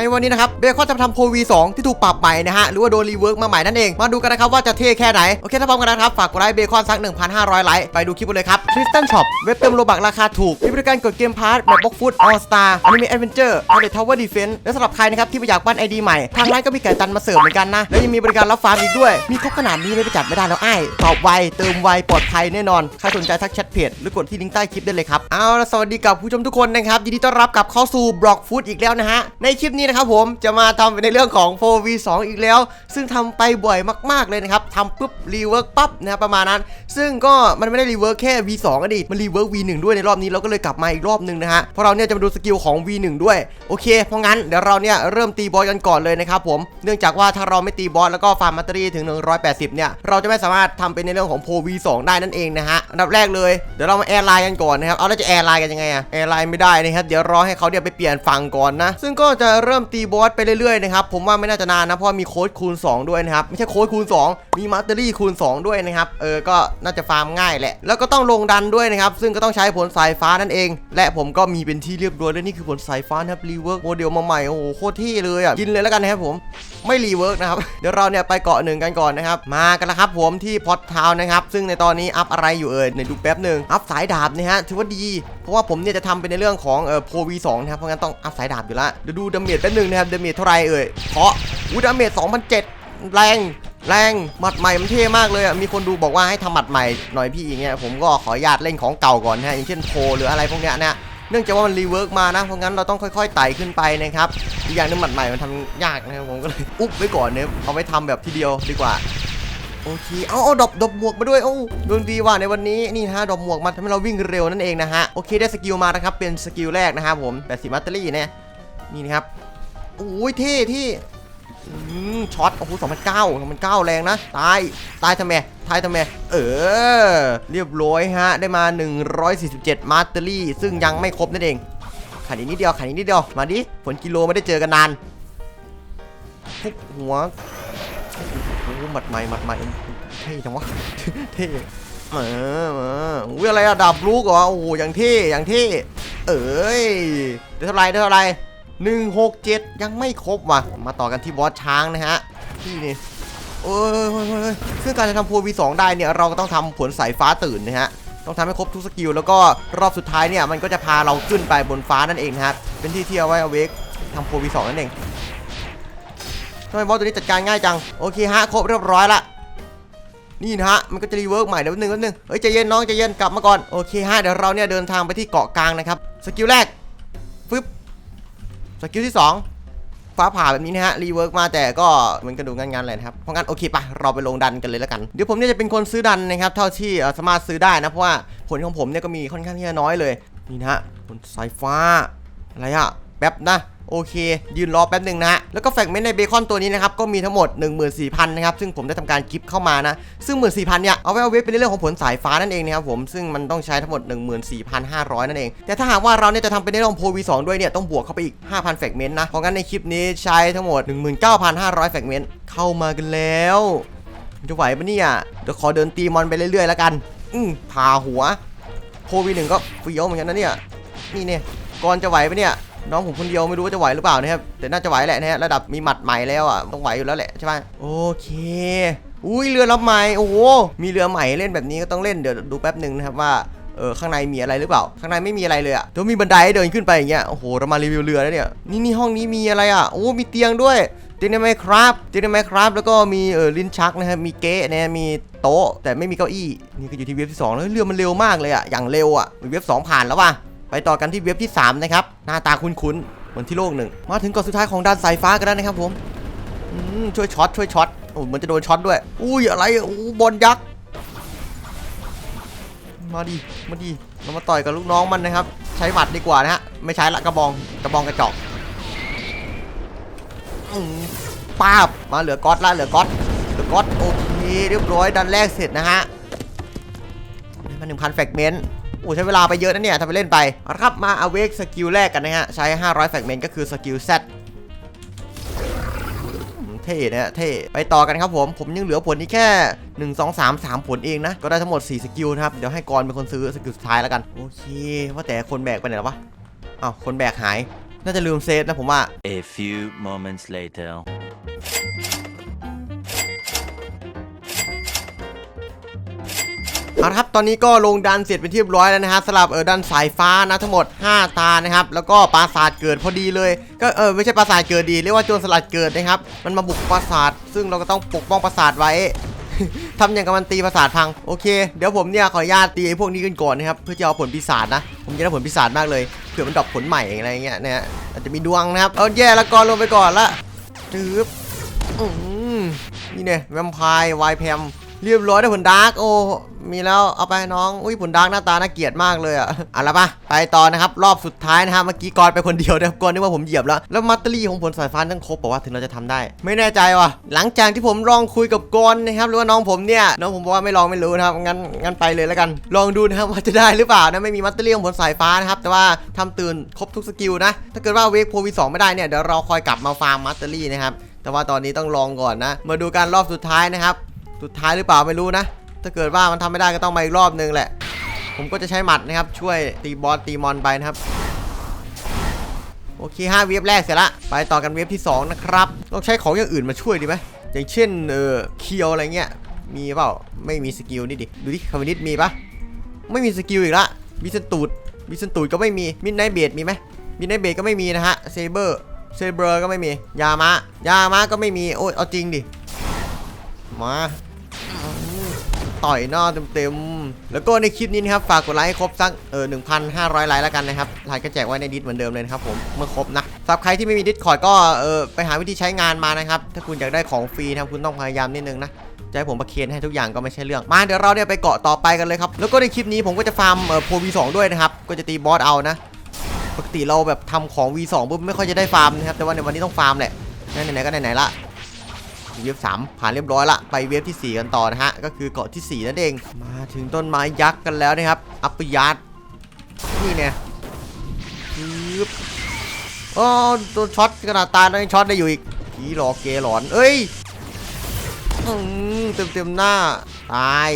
ในวันนี้นะครับเบคอนจะทำโพวี2ที่ถูกปรับใหม่นะฮะหรือว่าโดนรีเวิร์กมาใหม่นั่นเองมาดูกันนะครับว่าจะเท่แค่ไหนโอเคถ้าพร้อมกันนะครับฝากกดไลค์เบคอนสัก 1,500 ไลค์ไปดูคลิปกันเลยครับทริสตันช็อปเว็บเติมโลบักราคาถูกมีบริการกดเกมพาร์ทแบบบล็อกฟุตออสตาร์อนิเมะแอดเวนเจอร์เอาเดททาวเวอร์ดีเฟนส์และสำหรับใครนะครับที่อยากปั้นไอดีใหม่ทางร้านก็มีไก่ตันมาเสิร์ฟเหมือนกันนะและยังมีบริการรับฟาร์มอีกด้วย มีครบขนาดนี้ไม่ไปจัดไม่ได้แล้วไอ้ตอบไวเติมไวปลอดภัยแน่นอนใครสนใจทักแชทเพจหรือกดที่ลิงก์ใต้คลิปได้เลยครับเอาละสวัสดีกับผู้ชมทุกคนนะครับยินดีต้อนรับกลับเข้าสู่บล็อกฟุตอีกแล้วนะฮะในคลิปนี้นะครับผมจะมาทำในเรื่องของ 4v2 อีกแล้ว ซึ่งทำไปบ่อยมากๆเลยนะครับทำปุ๊บรีเวิร์กปั๊บนะครับประมาณนั้น ซึ่งก็มันไม่ได้รีเวิร์กแค่ v2 ก็ดีมันรีเวิร์ก v1 ด้วยในรอบนี้เราก็เลยกลับมาอีกรอบหนึงนะฮะเพราะเราเนี่ยจะมาดูสกิลของ v1 ด้วยโอเคเพราะงั้นเดี๋ยวเราเนี่ยเริ่มตีบอสกันก่อนเลยนะครับผมเนื่องจากว่าถ้าเราไม่ตีบอสแล้วก็ฟาร์มมัตเตอรี่ถึง 180 เนี่ยเราจะไม่สามารถทำเป็นในเรื่องของโพ v2 ได้นั่นเองนะฮะอันดับแรกเลยเดี๋ยวเรามาแอร์ไลน์กันก่อนนะครับเอาแล้วจะแอร์ไลน์กันยังไงอะแอร์ไลน์ไม่ได้นะครับเดี๋ยวรอให้เขาเนี่ยไปเปลี่ยนฝั่งก่อนนะซึ่งก็จะเริ่มตีบอสไปเรื่อยๆนะครับผมว่าไม่น่าจะนานนะเพราะมีโค้ดคูณ 2 ด้วยนะครับไม่ใช่โค้ดคูณ 2 มีมัตเตอรี่คูณ 2 ด้วยนะครับเออก็น่าจะฟาร์มง่ายแหละ แล้วก็ต้องลงดันด้วยนะครับซึ่งก็ต้องใช้ผลสายฟ้านั่นเอง และผมก็มีเป็นที่เรียบร้อยแล้วนี่คือผลสายฟ้านะครับรีเวิร์กโมเดลมาใหม่โอ้โหโคตรเท่เลยอะกินเลยแล้วกันนะครับผมไม่รีเวิร์กนะครับเดี๋ยวเราเนี่ยไปเกาะหนึ่งกันก่อนนะครับมากันแล้วครับผมที่พอตทาวนะครับซึ่งในตอนนี้อัพอะไรอยู่เอ่ยในดูแป๊บหนึ่งอัพสายดาบนะฮะถือว่าดี ราะว่าผมเนี่ยจะทำเป็นในเรื่องของเอ่อโพวีสองนะครับเพราะงั้นต้องอัพสายดาบอยู่แล้วเดี๋ยวดูดาเมจแป๊บนึงนะครับดาเมจเท่าไรเอ่ยเพราะอู้ดาเมจ2,007แรงแรงหมัดใหม่มันเท่มากเลยอะมีคนดูบอกว่าให้ทำหมัดใหม่หน่อยพี่อย่างเงี้ยผมก็ขออนุญาตเล่นของเก่าก่อนนะอย่างเช่นโพหรืออะไรพวกเนี้ยนะเนื่องจากว่ามันรีเวิร์กมานะเพราะงั้นเราต้องค่อยๆไต่ขึ้นไปนะครับอีกอย่างนึงหมัดใหม่มันทำยากนะครับผมก็เลยอุ๊บไว้ก่อนเนี่ยเอาไว้ทำแบบทีเดียวดีกว่า โอเค เอาเอาดอกดอกหมวกมาด้วยเอ้ดวงดีว่ะในวันนี้ นี่นะฮะ ดอกหมวกมาทำให้เราวิ่งเร็วนั่นเองนะฮะ โอเค ได้สกิลมานะครับ เป็นสกิลแรกนะครับผม80มัตเตอรี่เนี่ย นี่นะครับ โอ้ยเท่ที่อช็อต โอ้โห2009 2009แรงนะ ตาย ตายทำไม ตายทำไม เออ เรียบร้อยฮะ ได้มา 147มัตเตอรี่ ซึ่งยังไม่ครบนั่นเองขาดอีกนิดเดียวขาดอีกนิดเดียว มาดิ ผลกิโลไม่ได้เจอกันนานทุบหัว หหมัดใหม่หมัดใหม่เท่จังวะเท่เออเอออุ้ยอะไรอะดาบลูกเหรอโอ้โหอย่างเท่อย่างเท่เอ้ยได้เท่าไรได้เท่าไรหนึ่งหกเจ็ดยังไม่ครบว่ะ มาต่อกันที่บอสช้างนะฮะที่นี่โอ้ยเฮ้ยเฮ้ยเฮ้ยซึ่งการจะทำโพวีสองได้เนี่ยเราก็ต้องทำผลสายฟ้าตื่นนะฮะต้องทำให้ครบทุกสกิลแล้วก็รอบสุดท้ายเนี่ยมันก็จะพาเราขึ้นไปบนฟ้านั่นเองนะครับเป็นที่เที่เอาไว้เอาเวกทำโพวีสองนั่นเอง ทำไมบอสตัวนี้จัดการง่ายจัง โอเคฮะ ครบเรียบร้อยละ นี่นะฮะ มันก็จะรีเวิร์กใหม่เดี๋ยวนึงแป๊บนึง เฮ้ยใจเย็นน้องใจเย็นกลับมาก่อน โอเคฮะ เดี๋ยวเราเนี่ยเดินทางไปที่เกาะกลางนะครับ สกิลแรก ฟึบ สกิลที่ 2 ฟ้าผ่าแบบนี้นะฮะ รีเวิร์กมาแต่ก็เหมันกระดูกงานๆเลยนะครับ เพราะงั้นโอเคปะเราไปลงดันกันเลยแล้วกัน เดี๋ยวผมเนี่ยจะเป็นคนซื้อดันนะครับ เท่าที่สามารถซื้อได้นะเพราะว่าผลของผมเนี่ยก็มีค่อนข้างที่จะน้อยเลย นี่นะฮะผลสายฟ้า อะไรอะแป๊บนะ โอเค ยืนรอแป๊บหนึ่งนะฮะแล้วก็แฟกเมนต์ในเบคอนตัวนี้นะครับก็มีทั้งหมด 14,000นะครับซึ่งผมได้ทำการกิฟต์เข้ามานะ ซึ่ง 14,000เนี่ยเอาไว้เอาไว้เป็นเรื่องของผลสายฟ้านั่นเองนะครับผมซึ่งมันต้องใช้ทั้งหมด 14,500 นั่นเอง แต่ถ้าหากว่าเราเนี่ยจะทำเป็นเรื่องของโพวี2ด้วยเนี่ยต้องบวกเข้าไปอีก 5,000แฟกเมนต์นะเพราะงั้นในคลิปนี้ใช้ทั้งหมด 19,500แฟกเมนต์เข้ามากันแล้วจะไหวปะเนี่ยเดี๋ยวขอเดินตีมอนไปเรื่อยๆแล้วกัน อืมผ่าหัวโพวีหนึ่งก็เฟี้ยวเหมือนกันนะเนี่ยนี่เนี่ยก่อนจะไหวปะเนี่ย น้องผมคนเดียวไม่รู้ว่าจะไหวหรือเปล่านะครับแต่น่าจะไหวแหละนะฮะระดับมีหมัดใหม่แล้วอะต้องไหวอยู่แล้วแหละใช่ไหมโอเคอุ้ยเรือลำใหม่โอ้โหมีเรือใหม่เล่นแบบนี้ก็ต้องเล่นเดี๋ยวดูแป๊บหนึ่งนะครับว่าเออข้างในมีอะไรหรือเปล่า ข้างในไม่มีอะไรเลยอะแต่ว่ามีบันไดให้เดินขึ้นไปอย่างเงี้ยโอ้โหเรามารีวิวเรือแล้วเนี่ยนี่นี่ห้องนี้มีอะไรอะโอ้มีเตียงด้วยเตียงในไมครับเตียงในไมครับ แล้วก็มีเออลิ้นชักนะครับมีเก๊ะนะมีโต๊ะ แต่ไม่มีเก้าอี้นี่ก็อยู่ที่เว็บที่สองแล้วเรือมันเร็วมากเลยอะอย่างเร็วอะเว็บสองผ่านแล้วว่ะ ไปต่อกันที่เว็บที่ 3 นะครับ หน้าตาคุ้นๆเหมือนที่โลกหนึ่ง มาถึงเกาะสุดท้ายของด้านสายฟ้ากันแล้วนะครับผมช่วยช็อตช่วยช็อตโอ้เหมือนจะโดนช็อตด้วย อุ้ยอะไรอู้บอลยักษ์มาดิมาดิเรามาต่อยกับลูกน้องมันนะครับ ใช้หมัดดีกว่านะฮะไม่ใช้ละกระบองกระบองกระจอกป้าบมาเหลือก๊อตละเหลือก๊อตเหลือก๊อตโอเคเรียบร้อยดันแรกเสร็จนะฮะได้มา1,000แฟกเมนต์ อ้ใช้เวลาไปเยอะนะเนี่ยทำไปเล่นไปเอาละครับมาเอาเวกสกิลแรกกันนะฮะใช้ 500แฟกเมนก็คือสกิล Z อืมเท่นะเท่ไปต่อกันครับผม ผมยังเหลือผลนี้แค่ 1 2 3 3 ผลเองนะ ก็ได้ทั้งหมด 4 สกิลนะครับ เดี๋ยวให้กรเป็นคนซื้อสกิลสุดท้ายแล้วกัน โอเค ว่าแต่คนแบกไปไหนแล้ววะอ้าวคนแบกหาย น่าจะลืมเซฟนะผมว่า A few moments later. เอาครับตอนนี้ก็ลงดันเสร็จเป็นที่เรียบร้อยแล้วนะฮะสลับเออดันสายฟ้านะทั้งหมด 5 ตานะครับแล้วก็ปราสาทเกิดพอดีเลย ก็เออไม่ใช่ปราสาทเกิดดีเรียกว่าโจรสลัดเกิดนะครับมันมาบุกปราสาท ซึ่งเราก็ต้องปกป้องปราสาทไว้ทำอย่างกับมันตีปราสาทพังโอเค เดี๋ยวผมเนี่ยขออนุญาตตีไอ้พวกนี้กันก่อนนะครับเพื่อจะเอาผลปีศาจนะ ผมจะได้ผลปีศาจมากเลยเผื่อมันดรอปผลใหม่อะไรเงี้ยนะฮะอาจจะมีดวงนะครับเอาแย่แล้วก่อนลงไปก่อนละจืบอืมนี่เนี่ยแวมไพร์ไวแพม เรียบร้อยได้ผลดาร์กโอ้มีแล้วเอาไปน้องอุ้ยผลดาร์กหน้าตาน่าเกลียดมากเลยอะเอาละปะไปต่อนะครับรอบสุดท้ายนะครับเมื่อกี้กอนไปคนเดียวนะครับกอนนึกว่าผมเหยียบแล้วแล้วมัตเตอรี่ของผลสายฟ้าต้องครบบอกว่าถึงเราจะทำได้ ไม่แน่ใจว่ะหลังจากที่ผมลองคุยกับกอนนะครับหรือว่าน้องผมเนี่ยน้องผมบอกว่าไม่ลองไม่รู้นะครับงั้นงั้นไปเลยแล้วกัน ลองดูนะครับว่าจะได้หรือเปล่านะไม่มีมัตเตอรี่ของผลสายฟ้านะครับแต่ว่าทำตื่นครบทุกสกิลนะถ้าเกิดว่าเวกโพวีสองไม่ได้เนี่ยเดี๋ยวเราคอยกลับมาฟาร์มมัตเตอรี่นะครับแต่ว่าตอนนี้ต้องลองก่อนนะ มาดูการรอบสุดท้ายนะครับ สุดท้ายหรือเปล่าไม่รู้นะ ถ้าเกิดว่ามันทำไม่ได้ก็ต้องมาอีกรอบนึงแหละ ผมก็จะใช้หมัดนะครับ ช่วยตีบอสตีมอนไปนะครับ โอเค5เวฟแรกเสร็จละไปต่อกันเวฟที่ 2 นะครับ ต้องใช้ของอย่างอื่นมาช่วยดีไหมอย่างเช่นเออเคียวอะไรเงี้ยมีเปล่าไม่มีสกิลนี่ดิดูดิคาร์นิตมีปะไม่มีสกิลอีกละบิสตูดบิสตูดก็ไม่มีมิดไนเบดมีไหมมิดไนเบดก็ไม่มีนะฮะเซเบอร์เซเบอร์ก็ไม่มียามะยามะก็ไม่มีโอ้ยเอาจริงดิมา ต่อยหน้าเต็มๆ แล้วก็ในคลิปนี้นะครับฝากกดไลค์ให้ครบสักเออ1,500 ไลค์แล้วกันนะครับไลค์ก็แจกไว้ในดิสเหมือนเดิมเลยนะครับผมเมื่อครบนะสำหรับใครที่ไม่มีดิสคอร์ดก็เออไปหาวิธีใช้งานมานะครับถ้าคุณอยากได้ของฟรีนะครับคุณต้องพยายามนิดนึงนะจะให้ผมประเคนให้ทุกอย่างก็ไม่ใช่เรื่อง มาเดี๋ยวเราเนี่ยไปเกาะต่อไปกันเลยครับ แล้วก็ในคลิปนี้ผมก็จะฟาร์มเอ่อโพวีสองด้วยนะครับ ก็จะตีบอสเอานะ ปกติเราแบบทำของ V2 ปุ๊บไม่ค่อยจะได้ฟาร์มนะครับ แต่ว่าในวันนี้ต้องฟาร์มแหละ ไหนๆก็ไหนๆละ เวฟสามผ่านเรียบร้อยละไปเวฟที่ 4 กันต่อนะฮะ ก็คือเกาะที่ 4 นั่นเอง มาถึงต้นไม้ยักษ์กันแล้วนะครับ อัปยัดนี่เนี่ยปึ๊บอ๋อโดนช็อตขนาดตายแล้วยังช็อตได้อยู่อีกผีหลอกเกหลอน เอ้ยอืมเต็มเต็มๆหน้า ตาย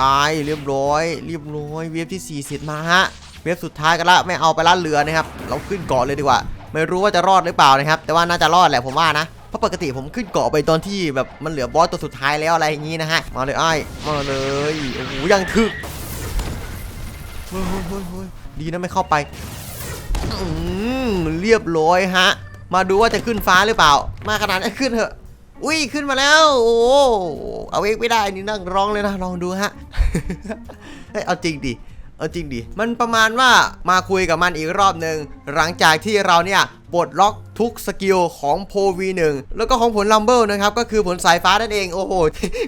ตายเรียบร้อย เรียบร้อย เวฟที่4เสร็จมาฮะ เวฟสุดท้ายกันละ ไม่เอาไปละเรือนะครับ เราขึ้นเกาะเลยดีกว่า ไม่รู้ว่าจะรอดหรือเปล่านะครับ แต่ว่าน่าจะรอดแหละผมว่านะ เพราะปกติผมขึ้นเกาะไปตอนที่แบบมันเหลือบอสตัวสุดท้ายแล้วอะไรอย่างงี้นะฮะ มาเลยไอ้มาเลยโอ้โหยังถึกเฮ้ยเฮ้ยเฮ้ยเฮ้ยดีนะไม่เข้าไปอืมเรียบร้อยฮะ มาดูว่าจะขึ้นฟ้าหรือเปล่า มาขนาดนั้นขึ้นเถอะ อุ้ยขึ้นมาแล้ว โอ้เอาเองไม่ได้นี่นั่งร้องเลยนะลองดูฮะเฮ้ยเอาจริงดิ อจริงดิ มันประมาณว่ามาคุยกับมันอีกรอบหนึ่งหลังจากที่เราเนี่ยปลดล็อกทุกสกิลของโพ V1 แล้วก็ของผลลัมเบิลนะครับ ก็คือผลสายฟ้านั่นเอง โอ้โห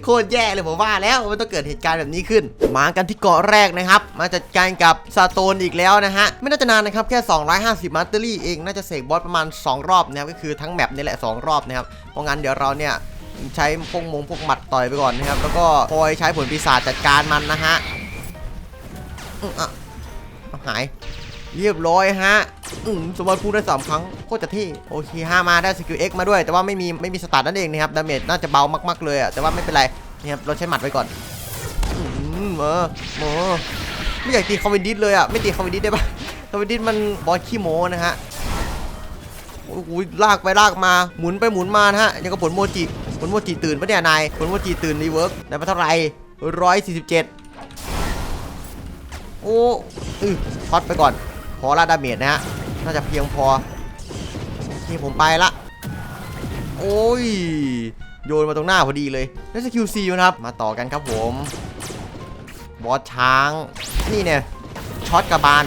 โคตรแย่เลยผมว่าแล้วมันต้องเกิดเหตุการณ์แบบนี้ขึ้น มากันที่เกาะแรกนะครับ มาจัดการกับซาโตนอีกแล้วนะฮะ ไม่น่าจะนานนะครับ แค่ 250 มัตเตอรี่เอง น่าจะเสกบอสประมาณ 2 รอบนะครับ ก็คือทั้งแมปนี่แหละ 2 รอบนะครับ เพราะงั้นเดี๋ยวเราเนี่ยใช้พวกมงพวกหมัดต่อยไปก่อนนะครับแล้วก็คอยใช้ผลปีศาจจัดการมันนะฮะ อะหาย เรียบร้อยฮะ อืมสมบัติพูดได้สามครั้งโคตรจะเท่โอเคห้ามาได้สกิล X มาด้วย แต่ว่าไม่มีไม่มีสตาร์นั่นเองนะครับดาเมจน่าจะเบามาก ๆ เลยอะแต่ว่าไม่เป็นไรนะครับเราใช้หมัดไว้ก่อนอืมเออเออไม่อยากตีคอมเมนดิสเลยอะไม่ตีคอมเมนดิสได้ปะคอมเมนดิสมันบอสขี้โมนะฮะโอ้โหลากไปลากมาหมุนไปหมุนมานะฮะยังกับผลโมจิผลโมจิตื่นปะเนี่ยนายผลโมจิตื่นรีเวิร์กได้มาเท่าไหร่ร้อยสี่สิบเจ็ด โอ้อือช็อตไปก่อน พอละดาเมจนะฮะ น่าจะเพียงพอโอเคผมไปละ โอ้ย โยนมาตรงหน้าพอดีเลยแล้วสกิลซีนะครับ มาต่อกันครับผม บอสช้าง นี่เนี่ย ช็อตกระบาล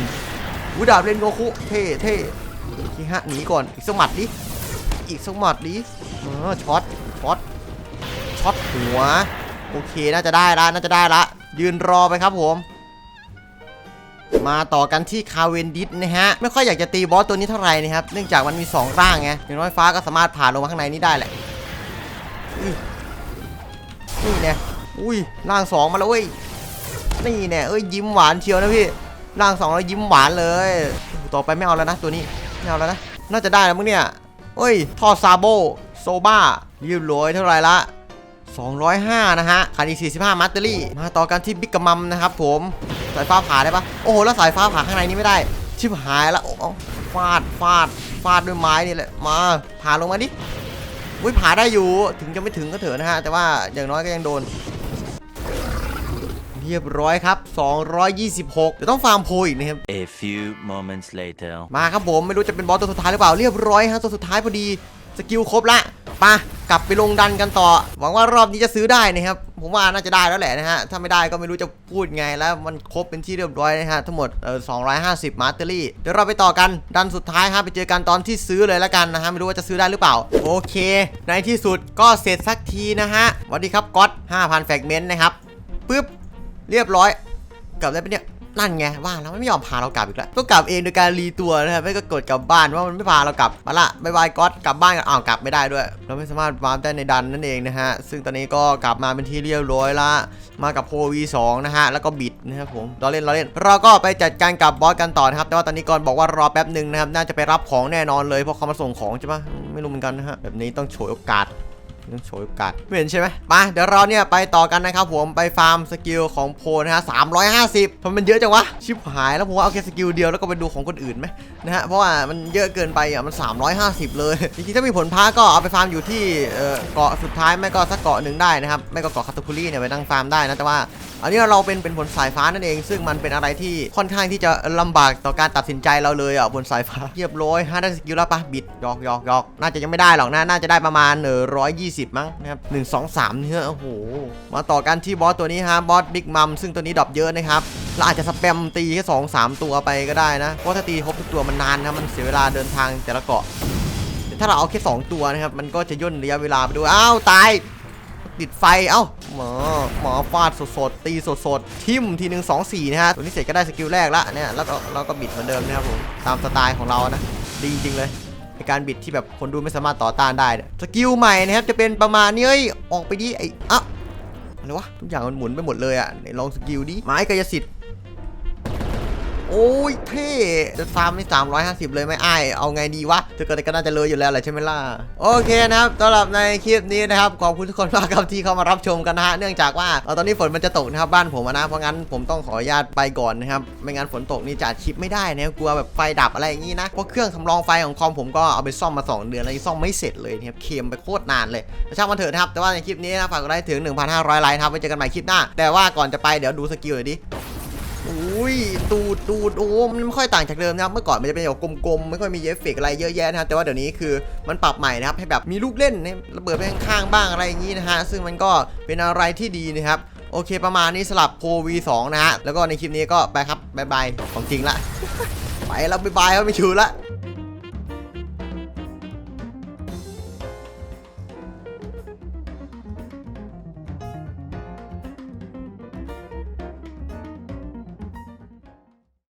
วูดาบเล่นโกคุ เท่เท่โอเคฮะหนีก่อน อีกสมัดดิ อีกสมัดดิเออช็อต ช็อต ช็อตหัว โอเค น่าจะได้ละ น่าจะได้ละ ยืนรอไปครับผม มาต่อกันที่คาเวนดิสนะฮะ ไม่ค่อยอยากจะตีบอสตัวนี้เท่าไหร่นะครับ เนื่องจากมันมี 2 ร่างไงอย่างน้อยฟ้าก็สามารถผ่านลงมาข้างในนี้ได้แหละนี่เนี่ยอุ้ยร่างสองมาแล้วเว้ยนี่เนี่ยเอ้ยยิ้มหวานเชียวนะพี่ร่างสองแล้วยิ้มหวานเลย ต่อไปไม่เอาแล้วนะตัวนี้ไม่เอาแล้วนะน่าจะได้แล้วมั้งเนี่ยเอ้ยทอซาโบโซบ้าเรียบร้อยเท่าไหร่ละ 205 นะฮะขาดอีก45 มัตเตอรี่ มาต่อกันที่บิ๊กกมัมนะครับผม สายฟ้าผ่าได้ปะโอ้โห แล้วสายฟ้าผ่าข้างในนี้ไม่ได้ ชิบหายละโอ้โอ้ฟาด ฟาดฟฟาดด้วยไม้นี่แหละ มา ผ่าลงมาดิอุ้ยผ่าได้อยู่ ถึงจะไม่ถึงก็เถอะนะฮะ แต่ว่าอย่างน้อยก็ยังโดน เรียบร้อยครับ 226 เดี๋ยวต้องฟาร์มโพลอีกนะครับ A few moments later. มาครับผม ไม่รู้จะเป็นบอสตัวสุดท้ายหรือเปล่า เรียบร้อยฮะ ตัวสุดท้ายพอดี สกิลครบละไปะกลับไปลงดันกันต่อ หวังว่ารอบนี้จะซื้อได้นะครับ ผมว่าน่าจะได้แล้วแหละนะฮะ ถ้าไม่ได้ก็ไม่รู้จะพูดไงแล้วมันครบเป็นที่เรียบร้อยนะฮะ ทั้งหมดเออ250 มาสเตอรี่ เดี๋ยวเราไปต่อกันดันสุดท้ายฮะไปเจอกันตอนที่ซื้อเลยแล้วกันนะฮะ ไม่รู้ว่าจะซื้อได้หรือเปล่า โอเค ในที่สุดก็เสร็จสักทีนะฮะสวัสดีครับก๊อต5,000แฟกเมนต์นะครับปึ๊บเรียบร้อยกลับได้ปะเนี่ย นั่นไงว่าแล้วไม่ยอมพาเรากลับอีกแล้วต้องกลับเองโดยการรีตัวนะครับไม่ก็กดกลับบ้านว่ามันไม่พาเรากลับมาละบายบายก๊อตกลับบ้านกันอ้าวกลับไม่ได้ด้วย เราไม่สามารถวาร์ปได้ในดันนั่นเองนะฮะซึ่งตอนนี้ก็กลับมาเป็นที่เรียบร้อยละมากับโพวีสองนะฮะแล้วก็บิดนะครับผมเราเล่นเราเล่น เราก็ไปจัดการกับบอสกันต่อนะครับแต่ว่าตอนนี้ก่อนบอกว่ารอแป๊บหนึ่งนะครับน่าจะไปรับของแน่นอนเลยเพราะเขามาส่งของใช่ปะไม่รู้เหมือนกันนะฮะแบบนี้ต้องโฉวยโอกาส ต้องโชว์โอกาสไม่เห็นใช่ไหมมาเดี๋ยวเราเนี่ยไปต่อกันนะครับผมไปฟาร์มสกิลของโพนะฮะ350ทำไมมันเยอะจังวะชิบหายแล้วผมว่าเอาแค่สกิลเดียวแล้วก็ไปดูของคนอื่นไหมนะฮะเพราะว่ามันเยอะเกินไปอะมัน 350 เลยจริงๆถ้ามีผลพาก็เอาไปฟาร์มอยู่ที่เกาะสุดท้ายไม่ก็สักเกาะหนึ่งได้นะครับไม่ก็เกาะคาตาคุรีเนี่ยไปนั่งฟาร์มได้นะแต่ว่าอันนี้เราเป็นเป็นผลสายฟ้านั่นเอง ซึ่งมันเป็นอะไรที่ค่อนข้างที่จะลำบากต่อการตัดสินใจเราเลยอะบนสายฟ้าเรียบร้อยฮะได้สกิลแล้วปะบิดยอกหยอกหยอกน่าจะยังไม่ได้หรอกนะน่าจะได้ประมาณเออร้อยยี่สิบมั้งนะครับหนึ่งสองสามเนี่ยโอ้โห มาต่อกันที่บอสตัวนี้ฮะบอสบิ๊กมัมซึ่งตัวนี้ดรอปเยอะนะครับเราอาจจะสแปมตีแค่สองสามตัวไปก็ได้นะ เพราะถ้าตีครบทุกตัวมันนานนะมันเสียเวลาเดินทางแต่ละเกาะถ้าเราเอาแค่สองตัวนะครับ มันก็จะย่นระยะเวลาไปด้วยอ้าวตาย ติดไฟเอ้าหมอหมอฟาดสดๆ ตีสดๆ ทิมทีหนึ่งสองสี่นะฮะตัวนี้เสร็จก็ได้สกิลแรกละเนี่ยแล้วเราก็บิดเหมือนเดิมนะครับผมตามสไตล์ของเรานะดีจริงเลย ในการบิดที่แบบคนดูไม่สามารถต่อต้านได้สกิลใหม่นะครับจะเป็นประมาณนี้เอ้ยออกไปดิไอ้อะอะไรวะทุกอย่างมันหมุนไปหมดเลยอะลองสกิลดิไม้กายสิทธิ์ โอ้ยเท่จะฟาร์มไม่350 เลยไหม่อ้ายเอาไงดีวะถ้าเกิดก็น่าจะเลยอยู่แล้วแหละใช่ไหมล่ะ โอเคนะครับสำหรับในคลิปนี้นะครับ ขอบคุณทุกคนมากครับที่เข้ามารับชมกันนะฮะ เนื่องจากว่าตอนนี้ฝนมันจะตกนะครับบ้านผมนะ เพราะงั้นผมต้องขออนุญาตไปก่อนนะครับ ไม่งั้นฝนตกนี่จัดคลิปไม่ได้นะกลัวแบบไฟดับอะไรอย่างงี้นะ เพราะเครื่องสำรองไฟของคอมผมก็เอาไปซ่อมมา 2 เดือนแล้วยังซ่อมไม่เสร็จเลยนะครับเคลมไปโคตรนานเลยแต่ช่างมันเถอะนะครับแต่ว่าในคลิปนี้นะฝากกดไลค์ถึง 1,500ไลค์ครับไว้เจอกันใหม่คลิปหน้า แต่ว่าก่อนจะไปเดี๋ยวดูสกิลหน่อยดิ อุ้ยตูดตูดโอ้มันไม่ค่อยต่างจากเดิมนะครับเมื่อก่อนมันจะเป็นแบบกลมๆไม่ค่อยมีเอฟเฟกต์อะไรเยอะแยะนะครับแต่ว่าเดี๋ยวนี้คือมันปรับใหม่นะครับให้แบบมีลูกเล่นนะระเบิดไปข้างๆบ้างอะไรอย่างนี้นะฮะซึ่งมันก็เป็นอะไรที่ดีนะครับโอเคประมาณนี้สลับโพ V2 นะฮะแล้วก็ในคลิปนี้ก็ไปครับบายบายของจริงละไปแล้วบายบายครับไม่ชูละ